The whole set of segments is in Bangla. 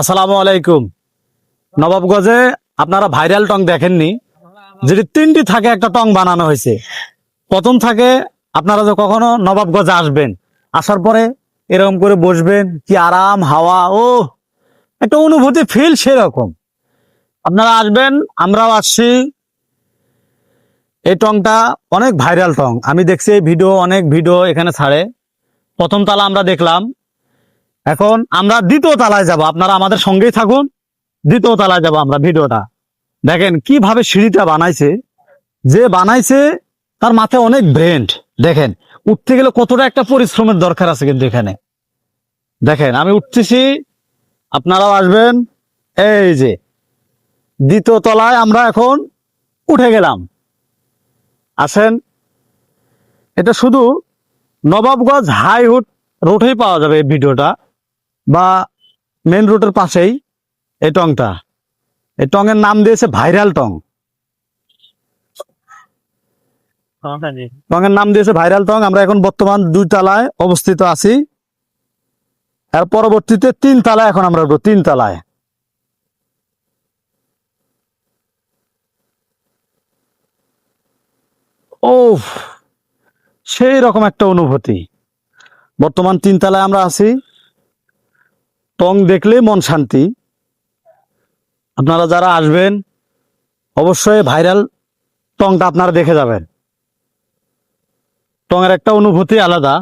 আসসালামু আলাইকুম। নবাবগঞ্জে আপনারা ভাইরাল টং দেখেননি? যেটি তিনটি থাকে, একটা টং বানানো হয়েছে। প্রথম থাকে, আপনারা যে কখনো নবাবগঞ্জে আসবেন, আসার পরে এরকম করে বসবেন, কি আরাম, হাওয়া, ও, একটা অনুভূতি ফিল সেরকম। আপনারা আসবেন, আমরাও আসছি। এই টংটা অনেক ভাইরাল টং। আমি দেখছি এই ভিডিও, অনেক ভিডিও এখানে ছাড়ে। প্রথম তালা আমরা দেখলাম। এখন আমরা দ্বিতীয় তালায় যাব। আপনারা আমাদের সঙ্গেই থাকুন। দ্বিতীয় তালায় যাব আমরা ভিডিওটা। দেখেন কীভাবে সিঁড়িটা বানাইছে। যে বানাইছে, তার মাথায় অনেক ব্রেন্ড। দেখেন, উঠতে গেলে কতটা একটা পরিশ্রমের দরকার আছে কিন্তু এখানে। দেখেন, আমি উঠতেছি, আপনারাও আসবেন। এই যে, দ্বিতীয় তলায় আমরা এখন উঠে গেলাম। আসেন, এটা শুধু নবাবগঞ্জ হাইহুড রোডেই পাওয়া যাবে এই ভিডিওটা। বা মেন রোডের পাশেই এই টংটা। এই টংয়ের নাম দিয়েছে ভাইরাল টং। টংয়ের নাম দিয়েছে ভাইরাল টং। আমরা এখন বর্তমান দুই তলায় অবস্থিত আছি। আর পরবর্তীতে তিন তলায় এখন আমরা উঠবো তিন তলায়। ও সেই রকম একটা অনুভূতি। বর্তমান তিন তলায় আমরা আছি। টং দেখলে মন শান্তি। আপনারা যারা আসবেন, অবশ্যই ভাইরাল টংটা আপনারা দেখে যাবেন। টঙের একটা অনুভূতি আলাদা।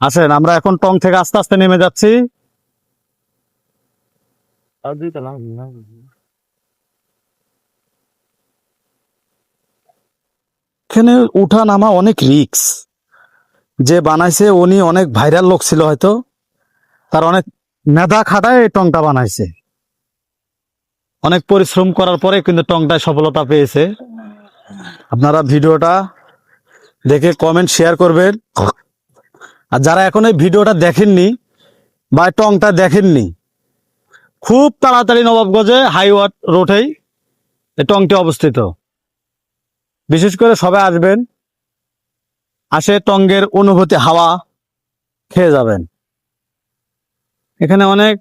আসেন, আমরা এখন টং থেকে আস্তে আস্তে নেমে যাচ্ছি। এখানে উঠা নামা অনেক রিক্স যে বানাইছে উনি অনেক ভাইরাল লোক ছিল হয়তো। তার অনেক মেধা খাটায় এই টংটা বানাইছে। অনেক পরিশ্রম করার পরে কিন্তু টংটায় সফলতা পেয়েছে। আপনারা ভিডিওটা দেখে কমেন্ট শেয়ার করবেন। আর যারা এখন এই ভিডিওটা দেখেননি বা টংটা দেখেননি, খুব তাড়াতাড়ি নবাবগঞ্জে হাইওয়াট রোডেই এই টংটি অবস্থিত। বিশেষ করে সবাই আসবেন। আসে টঙ্গের অনুভূতি হাওয়া, খেয়ে যাবেন। এখানে অনেক,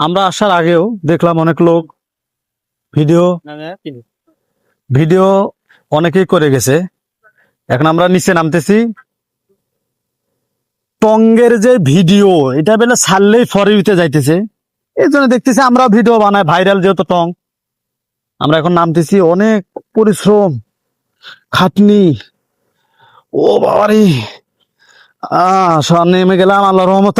আমরা আসার আগেও দেখলাম অনেক লোক, ভিডিও ভিডিও অনেকেই করে গেছে। এখন আমরা নিচে নামতেছি। টঙ্গের যে ভিডিও, এটা বেলা ছাড়লেই ফরে উঠে যাইতেছে। এই জন্য দেখতেছি আমরা ভিডিও বানাই, ভাইরাল যেহেতু টং। আমরা এখন নামতেছি অনেক পরিশ্রম, খাটনি ও বাবারি। আহ নেমে গেলাম আল্লাহ রহমত।